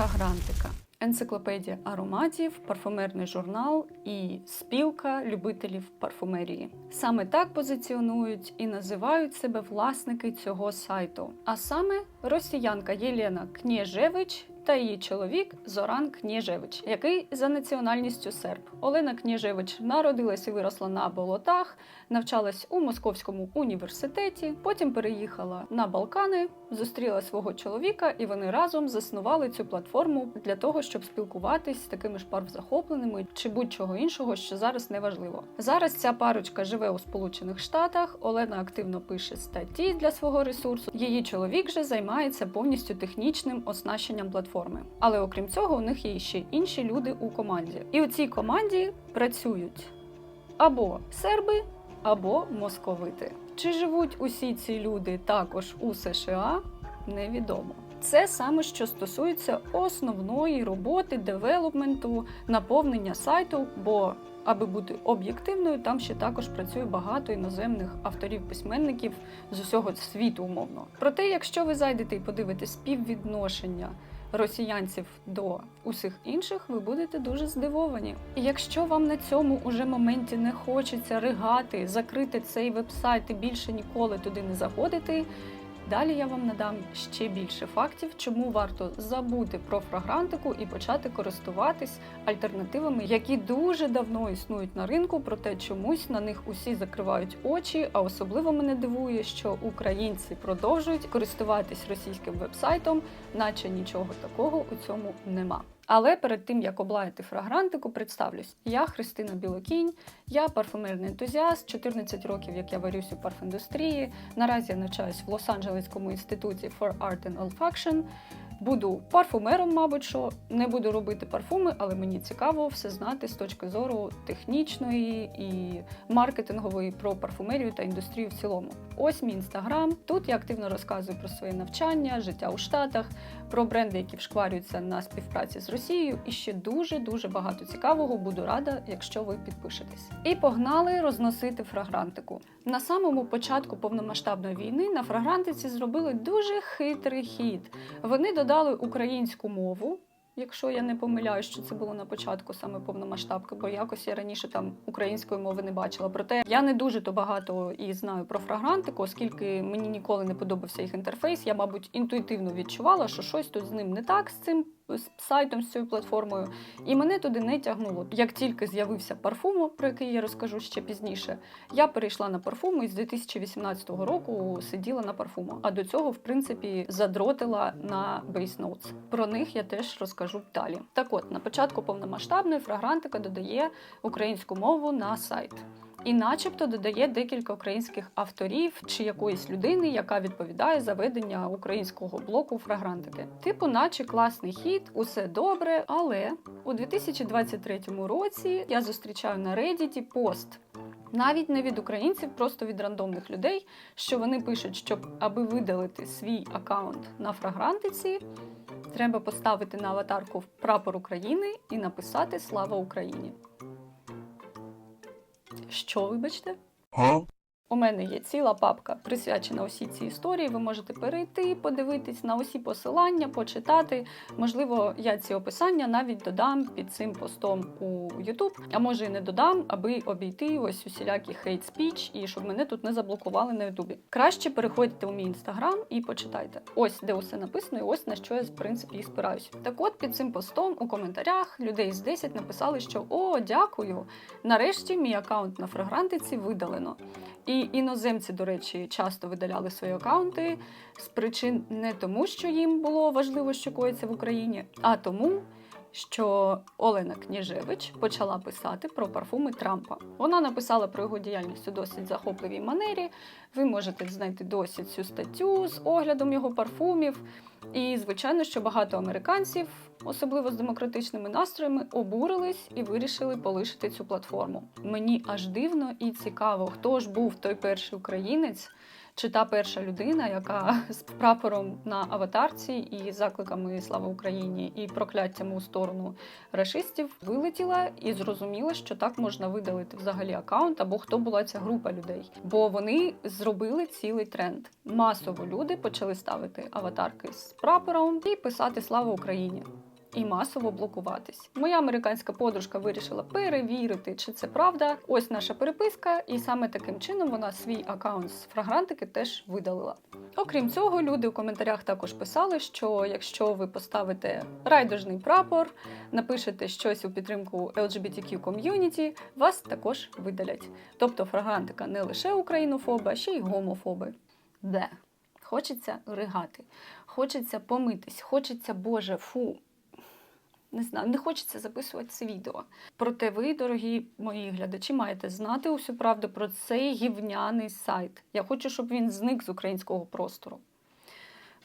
Фрагрантика. Енциклопедія ароматів, парфумерний журнал і спілка любителів парфумерії. Саме так позиціонують і називають себе власники цього сайту. А саме росіянка Єлена Кнєжевич та її чоловік Зоран Кнєжевич, який за національністю серб. Олена Кнєжевич народилась і виросла на болотах, навчалась у Московському університеті, потім переїхала на Балкани, зустріла свого чоловіка, і вони разом заснували цю платформу для того, щоб спілкуватись з такими ж парфзахопленими чи будь-чого іншого, що зараз не важливо. Зараз ця парочка живе у Сполучених Штатах. Олена активно пише статті для свого ресурсу. Її чоловік же займається повністю технічним оснащенням платформи. Але окрім цього, у них є ще інші люди у команді. І у цій команді працюють або серби, або московити. Чи живуть усі ці люди також у США? Невідомо. Це саме що стосується основної роботи девелопменту, наповнення сайту, бо аби бути об'єктивною, там ще також працює багато іноземних авторів-письменників з усього світу, умовно. Проте, якщо ви зайдете і подивитесь співвідношення росіянців до усіх інших, ви будете дуже здивовані. І якщо вам на цьому уже моменті не хочеться ригати, закрити цей вебсайт і більше ніколи туди не заходити. Далі я вам надам ще більше фактів, чому варто забути про фрагрантику і почати користуватись альтернативами, які дуже давно існують на ринку, проте чомусь на них усі закривають очі. А особливо мене дивує, що українці продовжують користуватись російським вебсайтом, наче нічого такого у цьому нема. Але перед тим як облаяти фрагрантику, представлюсь. Я Христина Білокінь, я парфумерний ентузіаст, 14 років, як я варюсь у парфіндустрії. Наразі я навчаюсь в Лос-Анджелеському інституті for Art and Olfaction. Буду парфумером, мабуть, що не буду робити парфуми, але мені цікаво все знати з точки зору технічної і маркетингової про парфумерію та індустрію в цілому. Ось мій інстаграм. Тут я активно розказую про своє навчання, життя у Штатах, про бренди, які вшкварюються на співпраці з Росією, і ще дуже дуже багато цікавого. Буду рада, якщо ви підпишетесь. І погнали розносити фрагрантику. На самому початку повномасштабної війни на фрагрантиці зробили дуже хитрий хід. Вони додали українську мову. Якщо я не помиляюсь, що це було на початку саме повномасштабки, бо якось я раніше там української мови не бачила. Проте я не дуже то багато і знаю про фрагрантику, оскільки мені ніколи не подобався їх інтерфейс. Я, мабуть, інтуїтивно відчувала, що щось тут з ним не так з цим з сайтом, з цією платформою, і мене туди не тягнуло. Як тільки з'явився парфум, про який я розкажу ще пізніше, я перейшла на парфум і з 2018 року сиділа на парфуму. А до цього, в принципі, задротила на Base Notes. Про них я теж розкажу далі. Так от, на початку повномасштабної фрагрантика додає українську мову на сайт. І, начебто, додає декілька українських авторів чи якоїсь людини, яка відповідає за ведення українського блоку фрагрантики. Типу, наче класний хід, усе добре. Але у 2023 році я зустрічаю на Reddit пост. Навіть не від українців, просто від рандомних людей, що вони пишуть, що аби видалити свій аккаунт на фрагрантиці, треба поставити на аватарку прапор України і написати Слава Україні. Що, вибачте? У мене є ціла папка присвячена усій цій історії. Ви можете перейти, подивитись на усі посилання, почитати. Можливо, я ці описання навіть додам під цим постом у YouTube, а може і не додам, аби обійти ось усілякі хейт спіч і щоб мене тут не заблокували на Ютубі. Краще переходьте у мій інстаграм і почитайте. Ось де усе написано, і ось на що я в принципі і спираюсь. Так от під цим постом у коментарях людей з 10 написали, що о, дякую! Нарешті мій аккаунт на фрагрантиці видалено. І іноземці, до речі, часто видаляли свої акаунти з причин не тому, що їм було важливо, що коїться в Україні, а тому, що Олена Княжевич почала писати про парфуми Трампа. Вона написала про його діяльність у досить захопливій манері. Ви можете знайти досі цю статтю з оглядом його парфумів. І, звичайно, що багато американців, особливо з демократичними настроями, обурились і вирішили полишити цю платформу. Мені аж дивно і цікаво, хто ж був той перший українець. Чи та перша людина, яка з прапором на аватарці і закликами Слава Україні і прокляттями у сторону рашистів вилетіла і зрозуміла, що так можна видалити взагалі аккаунт, або хто була ця група людей? Бо вони зробили цілий тренд. Масово люди почали ставити аватарки з прапором і писати Слава Україні. І масово блокуватись. Моя американська подружка вирішила перевірити, чи це правда. Ось наша переписка, і саме таким чином вона свій аккаунт з фрагрантики теж видалила. Окрім цього, люди у коментарях також писали, що якщо ви поставите райдужний прапор, напишете щось у підтримку LGBTQ ком'юніті, вас також видалять. Тобто фрагрантика не лише українофоби, а ще й гомофоби. Де? Хочеться ригати, хочеться помитись, хочеться, Боже, фу. Не знаю, не хочеться записувати це відео. Проте ви, дорогі мої глядачі, маєте знати усю правду про цей гівняний сайт. Я хочу, щоб він зник з українського простору.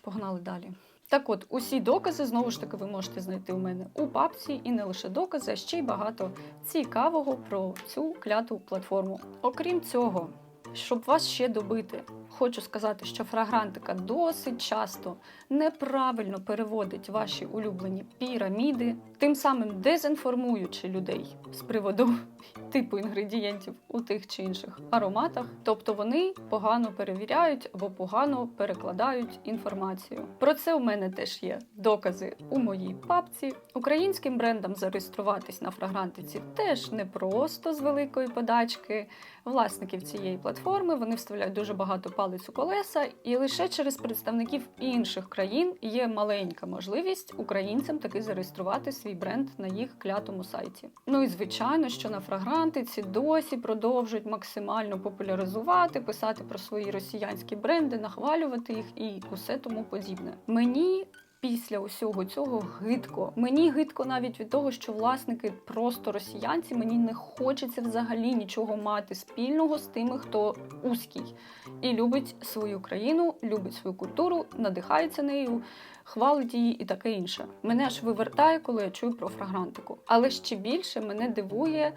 Погнали далі. Так от, усі докази, знову ж таки, ви можете знайти у мене у папці, і не лише докази, а ще й багато цікавого про цю кляту платформу. Окрім цього, щоб вас ще добити, хочу сказати, що фрагрантика досить часто неправильно переводить ваші улюблені піраміди, тим самим дезінформуючи людей з приводу типу інгредієнтів у тих чи інших ароматах. Тобто вони погано перевіряють або погано перекладають інформацію. Про це у мене теж є докази у моїй папці. Українським брендам зареєструватись на фрагрантиці теж не просто з великої подачки. Власників цієї платформи вони вставляють дуже багато палець у колеса, і лише через представників інших країн є маленька можливість українцям таки зареєструвати свій бренд на їх клятому сайті. Ну і звичайно, що на фрагрантиці досі продовжують максимально популяризувати, писати про свої росіянські бренди, нахвалювати їх і усе тому подібне. Мені після усього цього гидко. Мені гидко навіть від того, що власники просто росіянці. Мені не хочеться взагалі нічого мати спільного з тими, хто узкий і любить свою країну, любить свою культуру, надихається нею. Хвалить її і таке інше. Мене аж вивертає, коли я чую про фрагрантику. Але ще більше мене дивує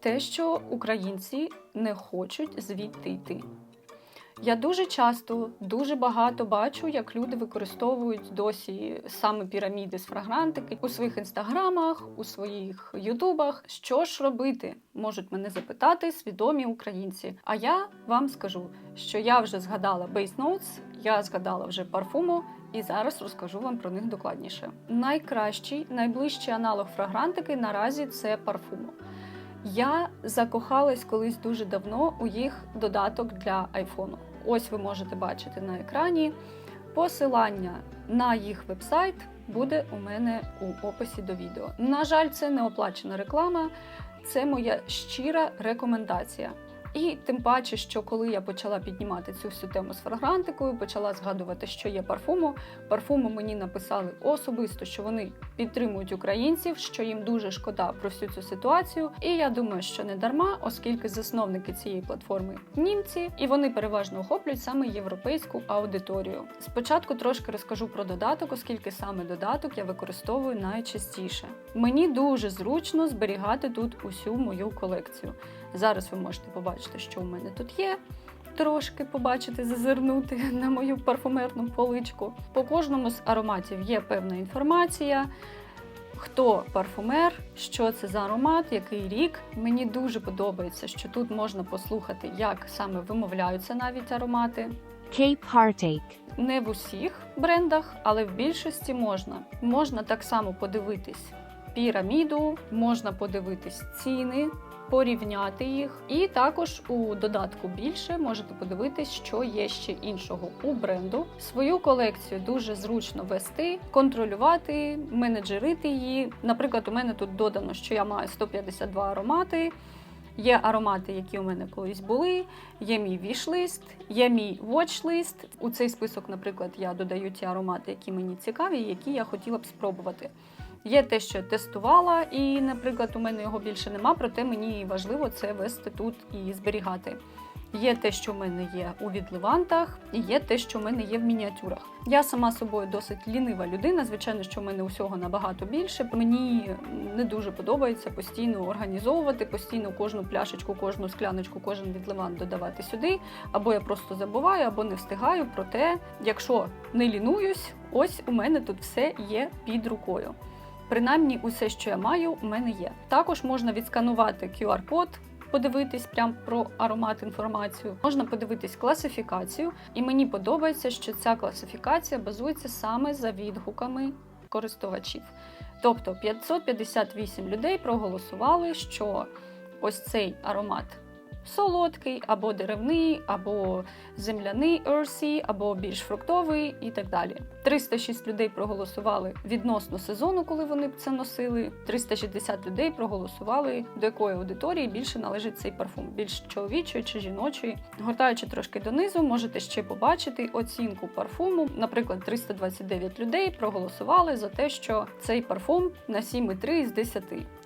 те, що українці не хочуть звідти йти. Я дуже часто, дуже багато бачу, як люди використовують досі саме піраміди з фрагрантики у своїх інстаграмах, у своїх ютубах. Що ж робити? Можуть мене запитати свідомі українці. А я вам скажу, що я вже згадала Base Notes, я згадала вже парфуму. І зараз розкажу вам про них докладніше. Найкращий, найближчий аналог фрагрантики наразі це парфуму. Я закохалась колись дуже давно у їх додаток для айфону. Ось ви можете бачити на екрані. Посилання на їх вебсайт буде у мене у описі до відео. На жаль, це не оплачена реклама, це моя щира рекомендація. І тим паче, що коли я почала піднімати цю всю тему з фрагрантикою, почала згадувати, що є парфуму. Парфуму мені написали особисто, що вони підтримують українців, що їм дуже шкода про всю цю ситуацію. І я думаю, що не дарма, оскільки засновники цієї платформи німці, і вони переважно охоплюють саме європейську аудиторію. Спочатку трошки розкажу про додаток, оскільки саме додаток я використовую найчастіше. Мені дуже зручно зберігати тут усю мою колекцію. Зараз ви можете побачити, що у мене тут є. Трошки побачити, зазирнути на мою парфумерну поличку. По кожному з ароматів є певна інформація. Хто парфумер, що це за аромат, який рік. Мені дуже подобається, що тут можна послухати, як саме вимовляються навіть аромати. Cape Heartache. Не в усіх брендах, але в більшості можна. Можна так само подивитись піраміду, можна подивитись ціни, порівняти їх. І також у додатку більше можете подивитись, що є ще іншого у бренду. Свою колекцію дуже зручно вести, контролювати, менеджерити її. Наприклад, у мене тут додано, що я маю 152 аромати. Є аромати, які у мене колись були, є мій вішлист, є мій watchlist. У цей список, наприклад, я додаю ті аромати, які мені цікаві, які я хотіла б спробувати. Є те, що тестувала, і, наприклад, у мене його більше нема, проте мені важливо це вести тут і зберігати. Є те, що в мене є у відливантах, і є те, що в мене є в мініатюрах. Я сама собою досить лінива людина. Звичайно, що в мене усього набагато більше. Мені не дуже подобається постійно організовувати, постійно кожну пляшечку, кожну скляночку, кожен відливант додавати сюди. Або я просто забуваю, або не встигаю. Проте, якщо не лінуюсь, ось у мене тут все є під рукою. Принаймні, усе, що я маю, у мене є. Також можна відсканувати QR-код, подивитись прям про аромат інформацію. Можна подивитись класифікацію, і мені подобається, що ця класифікація базується саме за відгуками користувачів. Тобто 558 людей проголосували, що ось цей аромат солодкий, або деревний, або земляний earthy, або більш фруктовий і так далі. 306 людей проголосували відносно сезону, коли вони це носили. 360 людей проголосували, до якої аудиторії більше належить цей парфум, більш чоловічої чи жіночої. Гортаючи трошки донизу, можете ще побачити оцінку парфуму. Наприклад, 329 людей проголосували за те, що цей парфум на 7,3 з 10.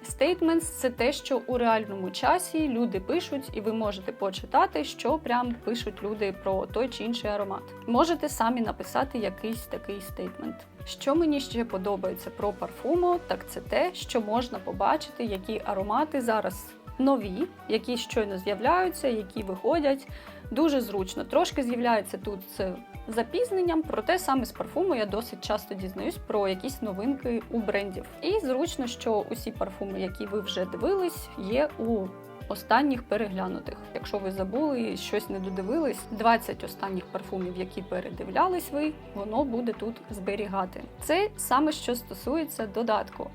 Statements – це те, що у реальному часі люди пишуть, і ви можете почитати, що прям пишуть люди про той чи інший аромат. Можете самі написати якийсь такий стейтмент. Що мені ще подобається про парфуму, так це те, що можна побачити, які аромати зараз нові, які щойно з'являються, які виходять. Дуже зручно. Трошки з'являється тут з запізненням, проте саме з парфуму я досить часто дізнаюсь про якісь новинки у брендів. І зручно, що усі парфуми, які ви вже дивились, є у останніх переглянутих. Якщо ви забули щось не додивились, 20 останніх парфумів, які передивлялись ви, воно буде тут зберігати. Це саме що стосується додатку.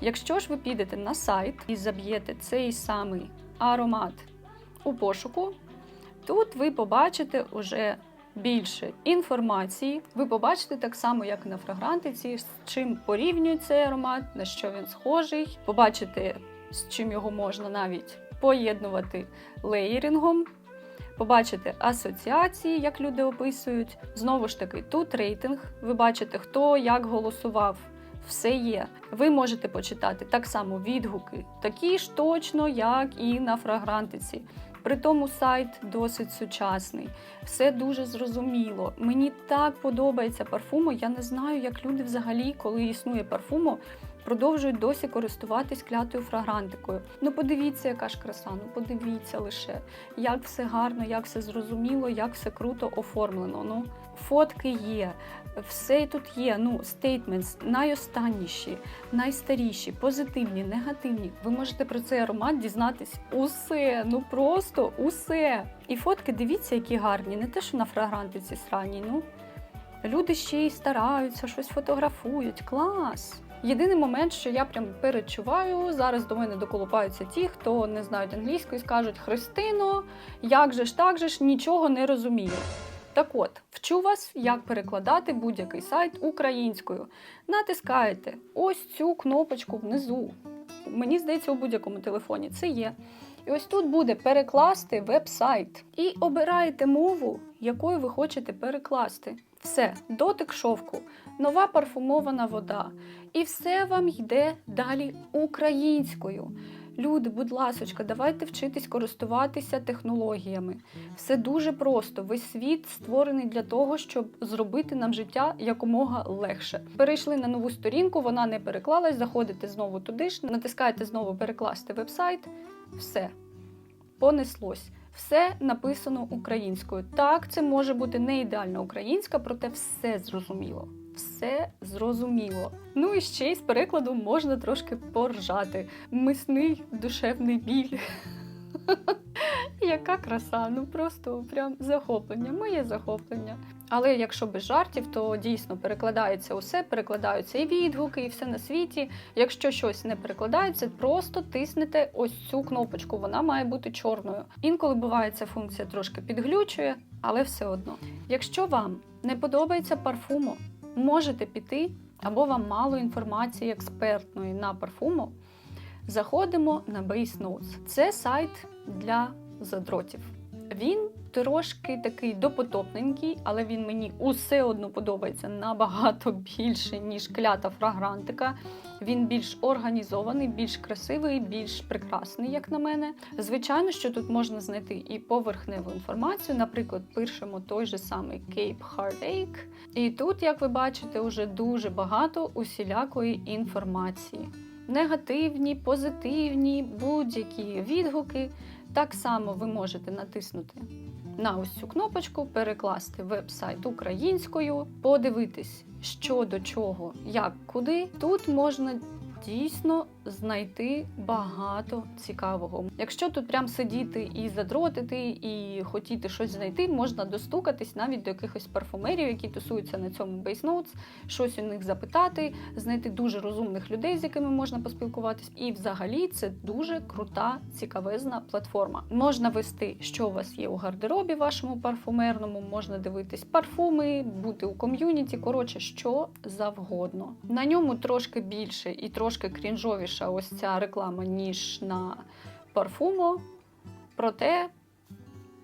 Якщо ж ви підете на сайт і заб'єте цей самий аромат у пошуку, тут ви побачите уже більше інформації. Ви побачите так само, як на фрагрантиці, з чим порівнюють цей аромат, на що він схожий. Побачите, з чим його можна навіть поєднувати леєрінгом. Побачите асоціації, як люди описують. Знову ж таки, тут рейтинг. Ви бачите, хто як голосував. Все є. Ви можете почитати так само відгуки, такі ж точно, як і на фрагрантиці. При тому сайт досить сучасний, все дуже зрозуміло. Мені так подобається парфуму. Я не знаю, як люди взагалі, коли існує парфуму, продовжують досі користуватись клятою фрагрантикою. Ну подивіться, яка ж краса, ну подивіться лише, як все гарно, як все зрозуміло, як все круто оформлено. Ну, фотки є, все тут є. Ну, стейтментс найостанніші, найстаріші, позитивні, негативні. Ви можете про цей аромат дізнатись усе, ну просто усе. І фотки, дивіться, які гарні, не те, що на фрагрантиці сраній. Ну люди ще й стараються, щось фотографують. Клас! Єдиний момент, що я прям перечуваю, зараз до мене доколупаються ті, хто не знають англійську і скажуть Христино, як же ж так же ж нічого не розумію. Так от, вчу вас, як перекладати будь-який сайт українською. Натискаєте ось цю кнопочку внизу. Мені здається, у будь-якому телефоні це є. І ось тут буде перекласти веб-сайт. І обираєте мову, якою ви хочете перекласти. Все, дотик шовку, нова парфумована вода. І все вам йде далі українською. Люди, будь ласочка, давайте вчитись користуватися технологіями. Все дуже просто. Весь світ створений для того, щоб зробити нам життя якомога легше. Перейшли на нову сторінку, вона не переклалась. Заходите знову туди ж, натискаєте знову перекласти вебсайт. Все понеслось. Все написано українською. Так, це може бути не ідеальна українська, проте все зрозуміло. Все зрозуміло. Ну і ще й з перекладу можна трошки поржати. Мисний душевний біль. Яка краса, ну просто прям захоплення, моє захоплення. Але якщо без жартів, то дійсно перекладається усе, перекладаються і відгуки, і все на світі. Якщо щось не перекладається, просто тиснете ось цю кнопочку, вона має бути чорною. Інколи буває ця функція трошки підглючує, але все одно. Якщо вам не подобається парфуму, можете піти або вам мало інформації експертної на парфуму. Заходимо на Base Notes. Це сайт для задротів. Він трошки такий допотопненький, але він мені усе одно подобається набагато більше, ніж клята фрагрантика. Він більш організований, більш красивий, більш прекрасний, як на мене. Звичайно, що тут можна знайти і поверхневу інформацію. Наприклад, пишемо той же самий Cape Heartache. І тут, як ви бачите, вже дуже багато усілякої інформації. Негативні, позитивні, будь-які відгуки. Так само ви можете натиснути на ось цю кнопочку, перекласти веб-сайт українською, подивитись, що до чого, як куди. Тут можна дійсно знайти багато цікавого. Якщо тут прям сидіти і задротити, і хотіти щось знайти, можна достукатись навіть до якихось парфумерів, які тусуються на цьому Base Notes, щось у них запитати, знайти дуже розумних людей, з якими можна поспілкуватись. І взагалі це дуже крута, цікавезна платформа. Можна вести, що у вас є у гардеробі вашому парфумерному, можна дивитись парфуми, бути у ком'юніті. Коротше, що завгодно. На ньому трошки більше і трошки крінжовіша ось ця реклама, ніж на парфумо. Проте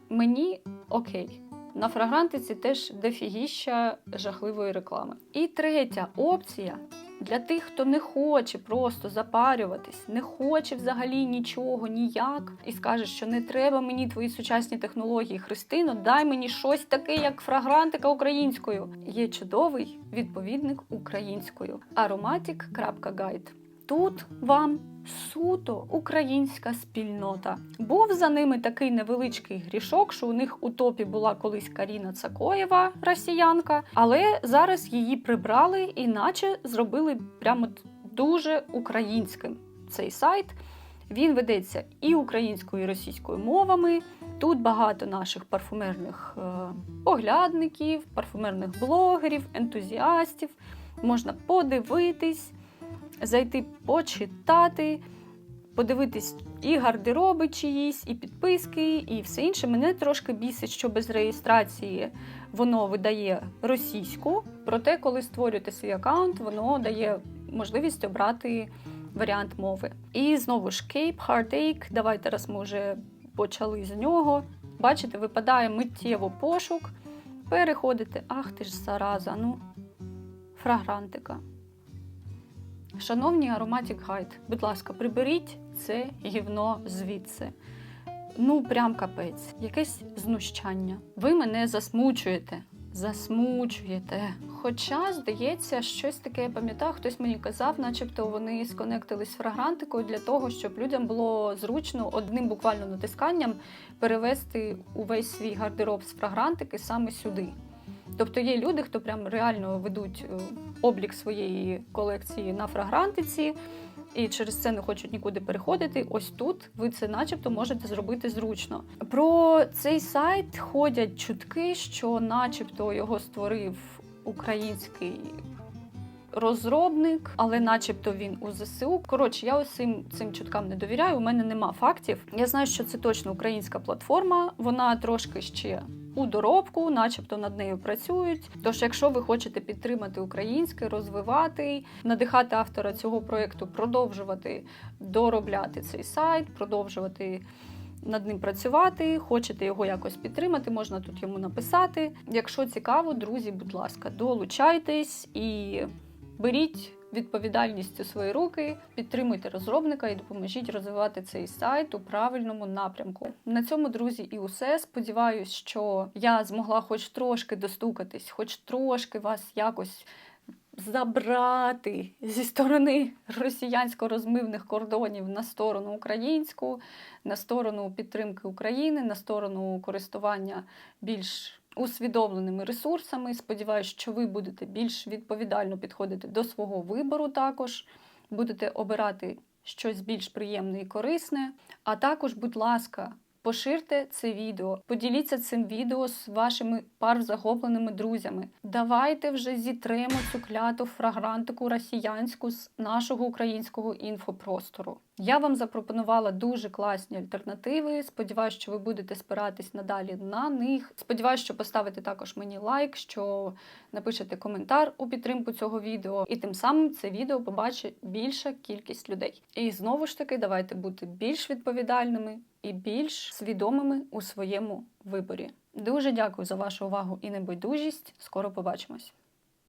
мені окей. На фрагрантиці теж дефігіща жахливої реклами. І третя опція для тих, хто не хоче просто запарюватись, не хоче взагалі нічого, ніяк, і скаже, що не треба мені твої сучасні технології, Христино, дай мені щось таке, як фрагрантика українською. Є чудовий відповідник українською aromatic.guide. Тут вам суто українська спільнота. Був за ними такий невеличкий грішок, що у них у топі була колись Каріна Цакоєва, росіянка, але зараз її прибрали, іначе зробили прямо дуже українським цей сайт. Він ведеться і українською, і російською мовами. Тут багато наших парфумерних е, оглядників, парфумерних блогерів, ентузіастів. Можна подивитись, зайти почитати, подивитись і гардероби чиїсь, і підписки, і все інше. Мене трошки бісить, що без реєстрації воно видає російську. Проте, коли створюєте свій аккаунт, воно дає можливість обрати варіант мови. І знову ж Cape Heartache. Давайте раз ми вже почали з нього. Бачите, випадає миттєво пошук. Переходите, ах ти ж зараза, ну, фрагрантика. Шановні Aromatic Guide, будь ласка, приберіть це гівно звідси. Ну, прям капець, якесь знущання. Ви мене засмучуєте. Засмучуєте. Хоча, здається, щось таке я пам'ятаю, хтось мені казав, начебто вони сконектились з фрагрантикою для того, щоб людям було зручно одним буквально натисканням перевести увесь свій гардероб з фрагрантики саме сюди. Тобто є люди, хто прям реально ведуть е, облік своєї колекції на фрагрантиці, і через це не хочуть нікуди переходити. Ось тут ви це, начебто, можете зробити зручно. Про цей сайт ходять чутки, що, начебто, його створив український. Розробник, але начебто він у ЗСУ. Коротше, я цим, цим чуткам не довіряю. У мене нема фактів. Я знаю, що це точно українська платформа. Вона трошки ще у доробку, начебто над нею працюють. Тож, якщо ви хочете підтримати українське, розвивати, надихати автора цього проєкту, продовжувати доробляти цей сайт, продовжувати. Над ним працювати, хочете його якось підтримати, можна тут йому написати. Якщо цікаво, друзі, будь ласка, долучайтесь і беріть відповідальність у свої руки, підтримуйте розробника і допоможіть розвивати цей сайт у правильному напрямку. На цьому, друзі, і усе. Сподіваюсь, що я змогла хоч трошки достукатись, хоч трошки вас якось. Забрати зі сторони росіянсько-розмивних кордонів на сторону українську, на сторону підтримки України, на сторону користування більш усвідомленими ресурсами. Сподіваюсь, що ви будете більш відповідально підходити до свого вибору також, будете обирати щось більш приємне і корисне. А також, будь ласка, поширте це відео, поділіться цим відео з вашими парзахопленими друзями. Давайте вже зітремо цю кляту фрагрантику росіянську з нашого українського інфопростору. Я вам запропонувала дуже класні альтернативи. Сподіваюсь, що ви будете спиратись надалі на них. Сподіваюсь, що поставите також мені лайк, що напишете коментар у підтримку цього відео, і тим самим це відео побачить більша кількість людей. І знову ж таки, давайте бути більш відповідальними і більш свідомими у своєму виборі. Дуже дякую за вашу увагу і небайдужість. Скоро побачимось.